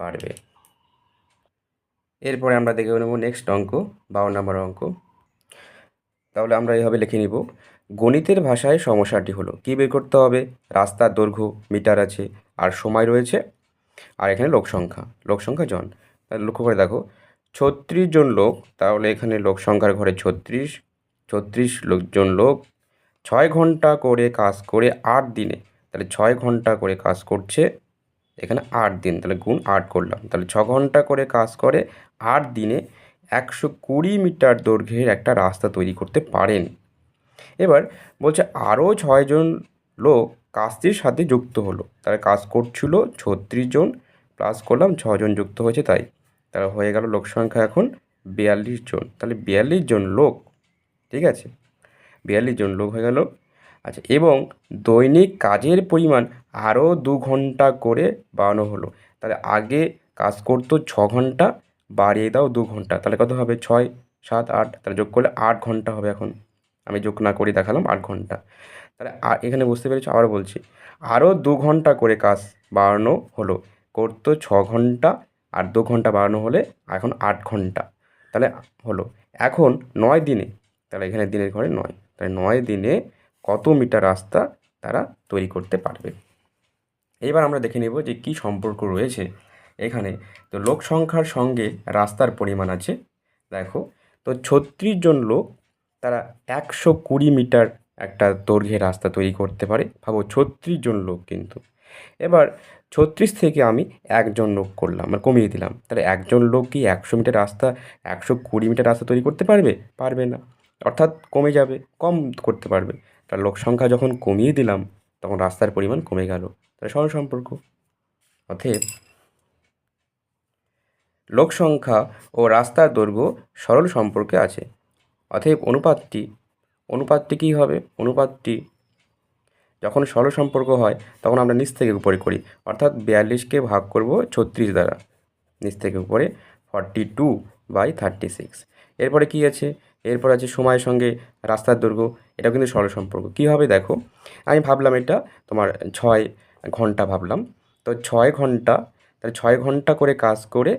পারবে। এরপরে আমরা দেখে নেব নেক্সট অঙ্ক, বারো নম্বর অঙ্ক। তাহলে আমরা এইভাবে লিখে নিব, গণিতের ভাষায় সমস্যাটি হলো, কী বের করতে হবে? রাস্তার দৈর্ঘ্য, মিটার আছে, আর সময় রয়েছে, আর এখানে লোক সংখ্যা লোক সংখ্যা জন। লক্ষ্য করে দেখো, ছত্রিশ জন লোক, তাহলে এখানে লোক সংখ্যার ঘরে ছত্রিশ ছত্রিশ লোকজন লোক, ছয় ঘণ্টা করে কাজ করে আট দিনে, তাহলে ছয় ঘণ্টা করে কাজ করছে এখানে আট দিন, তাহলে গুণ আট করলাম। তাহলে ছ ঘণ্টা করে কাজ করে আট দিনে একশো কুড়ি মিটার দৈর্ঘ্যের একটা রাস্তা তৈরি করতে পারেন। এবার বলছে আরও ছয়জন লোক কাজটির সাথে যুক্ত হলো। তারা কাজ করছিল ছত্রিশ জন প্লাস করলাম ছজন যুক্ত হয়েছে তাই। তারা হয়ে গেল লোক সংখ্যা এখন বিয়াল্লিশ জন। তাহলে বিয়াল্লিশ জন লোক, ঠিক আছে? বিয়াল্লিশ জন লোক হয়ে গেল। আচ্ছা এবং দৈনিক কাজের পরিমাণ আরও দু ঘণ্টা করে বাড়ানো হলো। তাহলে আগে কাজ করতো ছ ঘণ্টা, বাড়িয়ে দাও দু ঘণ্টা। তাহলে কত হবে? ছয়, সাত, আট। তাহলে যোগ করলে আট ঘণ্টা হবে এখন। আমি যোগ না করে দেখালাম, আট ঘণ্টা। তাহলে এখানে বুঝতে পেরেছ? আবার বলছি, আরও দু ঘণ্টা করে কাজ বাড়ানো হলো। করতো ছ ঘণ্টা আর দু ঘণ্টা বাড়ানো হলে এখন আট ঘণ্টা। তাহলে হলো। এখন নয় দিনে, তাহলে এখানে দিনের ঘরে নয়। তাহলে নয় দিনে কত মিটার রাস্তা তারা তৈরি করতে পারবে। এবার আমরা দেখে নেব যে কী সম্পর্ক রয়েছে এখানে। তো লোক সংখ্যার সঙ্গে রাস্তার পরিমাণ আছে, দেখো। তো ছত্রিশ জন লোক, তারা একশো কুড়ি মিটার একটা দৈর্ঘ্যের রাস্তা তৈরি করতে পারে। ভাবো ছত্রিশ জন লোক কিন্তু। এবার ছত্রিশ থেকে আমি একজন লোক করলাম মানে কমিয়ে দিলাম। তাহলে একজন লোক কি একশো মিটার রাস্তা, একশো কুড়ি মিটার রাস্তা তৈরি করতে পারবে? পারবে না। অর্থাৎ কমে যাবে, কম করতে পারবে। তার লোক সংখ্যা যখন কমিয়ে দিলাম, তখন রাস্তার পরিমাণ কমে গেল। তাহলে সরল সম্পর্ক। অতএব লোক সংখ্যা ও রাস্তার দৈর্ঘ্য সরল সম্পর্কে আছে। অতএব অনুপাতটি অনুপাতটি কী হবে? অনুপাতটি যখন সরল সম্পর্ক হয়, তখন আমরা নিচ থেকে উপরে করি। অর্থাৎ বিয়াল্লিশকে ভাগ করব ছত্রিশ দ্বারা। নিচ থেকে উপরে forty two by thirty six এরপরে কী আছে? এরপর আছে সময়ের সঙ্গে রাস্তার দৈর্ঘ্য। এটা কিন্তু সরল সম্পর্ক। কী হবে দেখো? আমি ভাবলাম এটা তোমার ছয় ঘণ্টা ভাবলাম। তো ছয় ঘণ্টা, তাহলে ছয় ঘণ্টা করে কাজ করে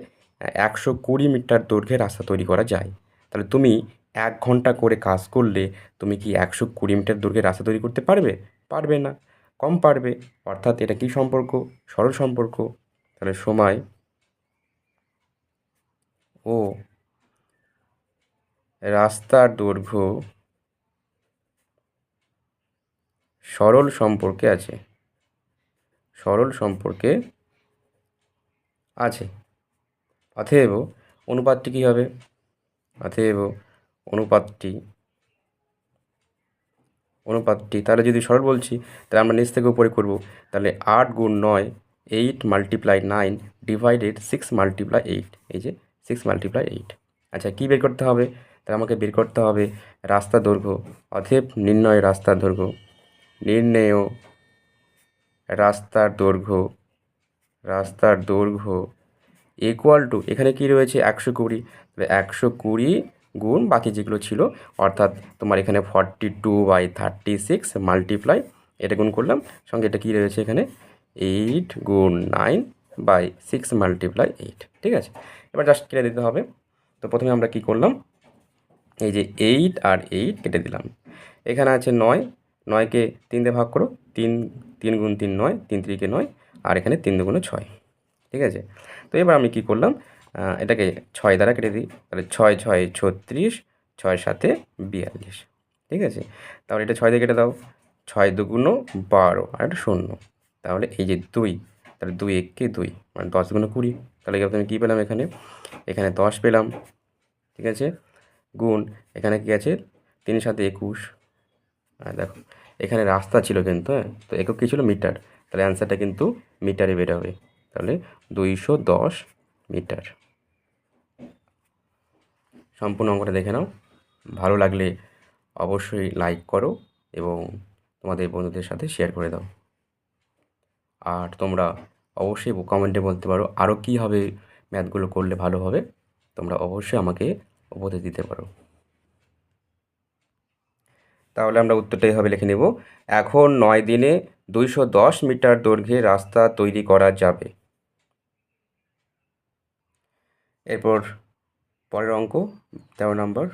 একশো কুড়ি মিটার দৈর্ঘ্যে রাস্তা তৈরি করা যায়। তাহলে তুমি এক ঘণ্টা করে কাজ করলে তুমি কি একশো কুড়ি মিটার দৈর্ঘ্যে রাস্তা তৈরি করতে পারবে? পারবে না। কম পারবে। অর্থাৎ এটা কী সম্পর্ক? সরল সম্পর্ক। তাহলে সময় ও রাস্তার দৈর্ঘ্য সরল সম্পর্কে আছে। সরল সম্পর্কে আছে। অতএব অনুপাতটি কী হবে? অতএব অনুপাতটি অনুপাতটি, তাহলে যদি সরল বলছি, তাহলে আমরা নিচ থেকে উপরে করব। তাহলে আট গুণ নয় eight multiply nine divided six multiply eight এই যে সিক্স মাল্টিপ্লাই এইট আচ্ছা কী বের করতে হবে? তাহলে আমাকে বের করতে হবে রাস্তা দৈর্ঘ্য অথেব নির্ণয় রাস্তা দৈর্ঘ্য। নির্ণেয়, রাস্তার দৈর্ঘ্য রাস্তার দৈর্ঘ্য ইকুয়াল টু এখানে কি রয়েছে? একশো কুড়ি। একশো কুড়ি গুণ বাকি যেগুলো ছিল, অর্থাৎ তোমার এখানে forty two by thirty six multiply এটা গুণ করলাম। সঙ্গে এটা কী রয়েছে এখানে? এইট গুণ nine by six multiply eight ঠিক আছে? এবার জাস্ট কেটে দিতে হবে। তো প্রথমে আমরা কি করলাম? এই যে এইট আর এইট কেটে দিলাম। এখানে আছে নয় নয়কে তিন দিয়ে ভাগ করো, তিন তিন গুণ তিন নয়, তিন তিরিকে নয়, আর এখানে তিন দুগুণে ছয়, ঠিক আছে? তো এবার আমি কি করলাম? এটাকে ছয় দ্বারা কেটে দিই, তাহলে ছয় ছয়, ছত্রিশ, ছয় সাথে বিয়াল্লিশ, ঠিক আছে? তাহলে এটা ছয় দিয়ে কেটে দাও, ছয় দুগুণ বারো, আর একটা শূন্য, তাহলে এই যে দুই, তাহলে দুই এককে দুই মানে দশ গুণ কুড়ি, তাহলে আমি কী পেলাম এখানে? এখানে দশ পেলাম, ঠিক আছে? গুণ, এখানে কী আছে? তিন সাথে একুশ আর দেখো। এখানে রাস্তা ছিল কিন্তু হ্যাঁ তো একক কী ছিল? মিটার। তাহলে অ্যান্সারটা কিন্তু মিটারে বেরোবে তাহলে দুইশো দশ মিটার। সম্পূর্ণ অঙ্কটা দেখে নাও। ভালো লাগলে অবশ্যই লাইক করো এবং তোমাদের বন্ধুদের সাথে শেয়ার করে দাও। আর তোমরা অবশ্যই কমেন্টে বলতে পারো আরও কী হবে ম্যাথগুলো করলে ভালো হবে। তোমরা অবশ্যই আমাকে উপদেশ দিতে পারো। তাহলে আমরা উত্তরটা এইভাবে লিখে নেব। এখন নয় দিনে দুইশো দশ মিটার দৈর্ঘ্যে রাস্তা তৈরি করা যাবে। এরপর পরের অঙ্ক, তেরো নম্বর।